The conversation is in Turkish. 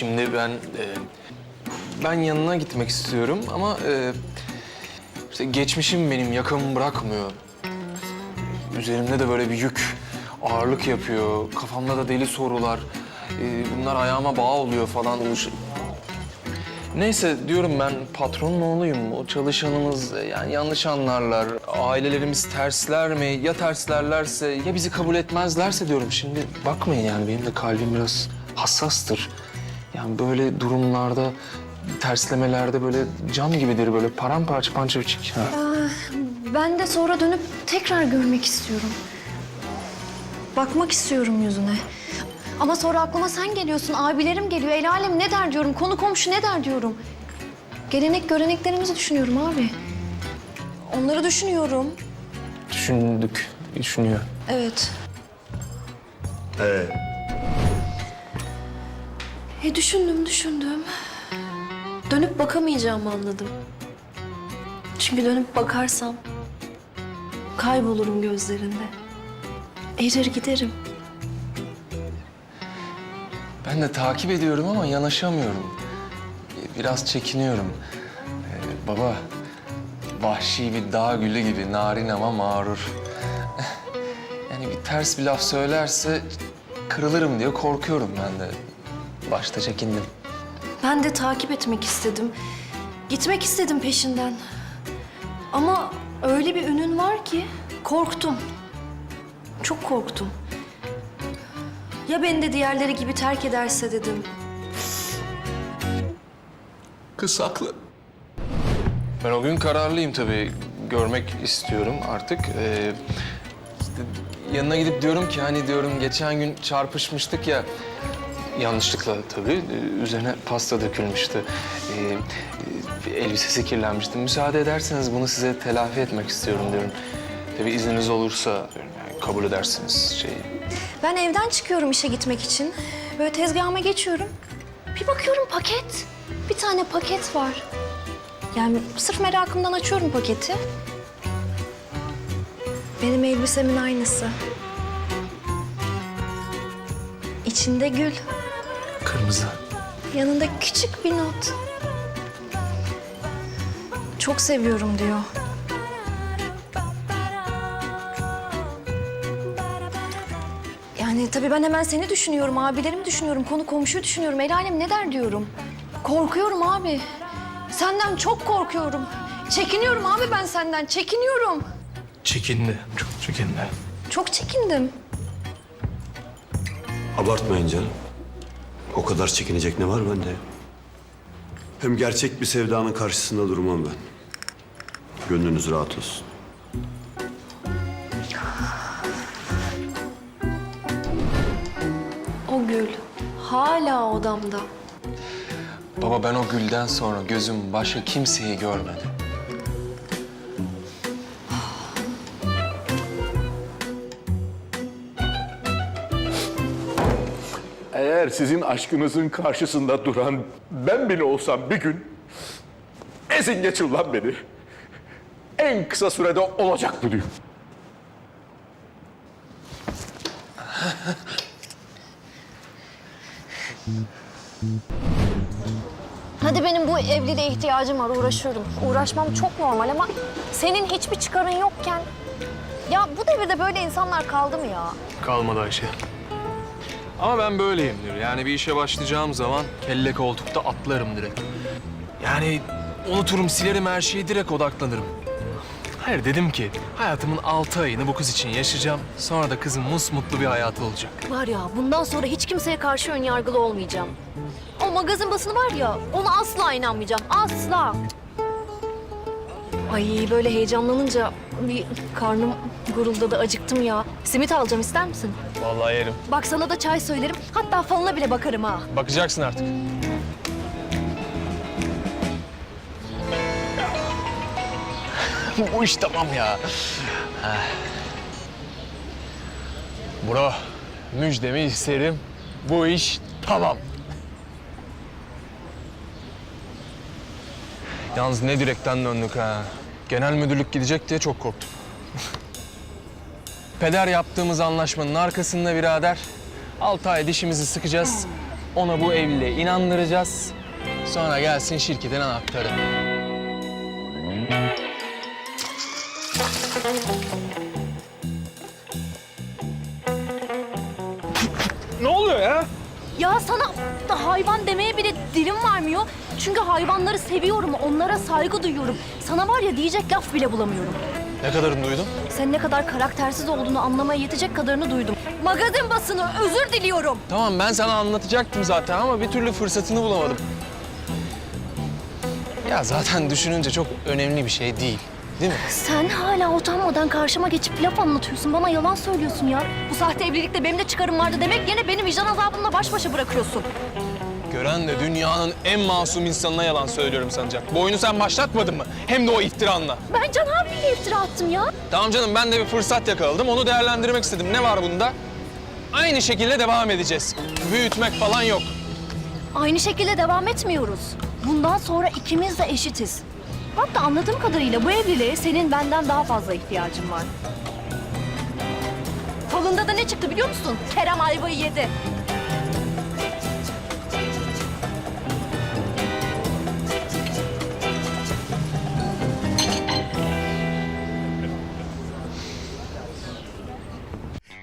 şimdi ben... e, ben yanına gitmek istiyorum ama... E, işte geçmişim benim yakamı bırakmıyor. Üzerimde de böyle bir yük, ağırlık yapıyor. Kafamda da deli sorular. E, bunlar ayağıma bağ oluyor falan. Neyse diyorum ben patronun oğluyum. O çalışanımız e, yani yanlış anlarlar. Ailelerimiz tersler mi? Ya terslerlerse ya bizi kabul etmezlerse diyorum. Şimdi bakmayın yani benim de kalbim biraz hassastır. Yani böyle durumlarda terslemelerde böyle cam gibidir böyle paramparça pançaçık. Ha. Ben de sonra dönüp tekrar görmek istiyorum. Bakmak istiyorum yüzüne. Ama sonra aklıma sen geliyorsun, abilerim geliyor. El alem ne der diyorum, konu komşu ne der diyorum. Gelenek göreneklerimizi düşünüyorum abi. Onları düşünüyorum. Düşündük, düşünüyor. Evet. Ee, E düşündüm, düşündüm. Dönüp bakamayacağımı anladım. Çünkü dönüp bakarsam kaybolurum gözlerinde. Erir giderim. Ben de takip ediyorum ama yanaşamıyorum. Biraz çekiniyorum. Ee, baba, vahşi bir dağ gülü gibi narin ama mağrur. Yani bir ters bir laf söylerse kırılırım diye korkuyorum ben de. Başta çekindim. Ben de takip etmek istedim. Gitmek istedim peşinden. Ama öyle bir ünün var ki korktum. Çok korktum. Ya beni de diğerleri gibi terk ederse dedim. Kız haklı. Ben o gün kararlıyım tabii. Görmek istiyorum artık. Ee, işte yanına gidip diyorum ki hani diyorum geçen gün çarpışmıştık ya. Yanlışlıkla tabii. Ee, Üzerine pasta dökülmüştü. Ee, e, elbisesi kirlenmişti. Müsaade ederseniz bunu size telafi etmek istiyorum diyorum. Tabii izniniz olursa yani kabul edersiniz şeyi. Ben evden çıkıyorum işe gitmek için. Böyle tezgahıma geçiyorum. Bir bakıyorum paket. Bir tane paket var. Yani sırf merakımdan açıyorum paketi. Benim elbisemin aynısı. İçinde gül. Kırmızı. Yanında küçük bir not. Çok seviyorum diyor. Yani tabii ben hemen seni düşünüyorum, abilerimi düşünüyorum, konu komşuyu düşünüyorum. El alem ne der diyorum. Korkuyorum abi. Senden çok korkuyorum. Çekiniyorum abi ben senden, çekiniyorum. Çekindi. Çok çekindi. Çok çekindim. Abartmayın canım. O kadar çekinecek ne var bende? Hem gerçek bir sevdanın karşısında durmam ben. Gönlünüz rahat olsun. O gül hala odamda. Baba ben o gülden sonra gözüm başka kimseyi görmedi. Eğer sizin aşkınızın karşısında duran ben bile olsam bir gün ezin geçin lan beni. En kısa sürede olacak bu düğün. Hadi benim bu evliliğe ihtiyacım var, uğraşıyorum. Uğraşmam çok normal ama senin hiçbir çıkarın yokken... Ya bu devirde böyle insanlar kaldı mı ya? Kalmadı Ayşe. Ama ben böyleyimdir. Yani bir işe başlayacağım zaman kelle koltukta atlarım direkt. Yani unuturum, silerim her şeyi, direkt odaklanırım. Hayır dedim ki hayatımın altı ayını bu kız için yaşayacağım. Sonra da kızın musmutlu bir hayatı olacak. Var ya bundan sonra hiç kimseye karşı ön yargılı olmayacağım. O magazin basını var ya ona asla inanmayacağım. Asla. Ay böyle heyecanlanınca bir karnım guruldadı acıktım ya. Simit alacağım ister misin? Vallahi yerim. Bak sana da çay söylerim. Hatta falına bile bakarım ha. Bakacaksın artık. Bu iş tamam ya. Bro, müjdemi isterim. Bu iş tamam. Yalnız ne direkten döndük ha. Genel müdürlük gidecek diye çok korktum. Peder yaptığımız anlaşmanın arkasında birader. Altı ay dişimizi sıkacağız. Ona bu evliliğe inandıracağız. Sonra gelsin şirketin anahtarı. ne oluyor ya? Ya sana da hayvan demeye bile dilim varmıyor. Çünkü hayvanları seviyorum, onlara saygı duyuyorum. Sana var ya diyecek laf bile bulamıyorum. Ne kadarını duydum? Sen ne kadar karaktersiz olduğunu anlamaya yetecek kadarını duydum. Magazin basını özür diliyorum. Tamam ben sana anlatacaktım zaten ama bir türlü fırsatını bulamadım. Ya zaten düşününce çok önemli bir şey değil. Değil mi? Sen hala utanmadan karşıma geçip laf anlatıyorsun. Bana yalan söylüyorsun ya. Bu sahte evlilikte benim de çıkarım vardı demek yine beni vicdan azabımla baş başa bırakıyorsun. Gören de dünyanın en masum insanına yalan söylüyorum sanacak. Bu oyunu sen başlatmadın mı? Hem de o iftiranla. Ben Can abiyle iftira attım ya. Tamam canım ben de bir fırsat yakaladım. Onu değerlendirmek istedim. Ne var bunda? Aynı şekilde devam edeceğiz. Büyütmek falan yok. Aynı şekilde devam etmiyoruz. Bundan sonra ikimiz de eşitiz. Hatta anladığım kadarıyla bu evliliğe senin benden daha fazla ihtiyacın var. Falında da ne çıktı biliyor musun? Kerem ayvayı yedi.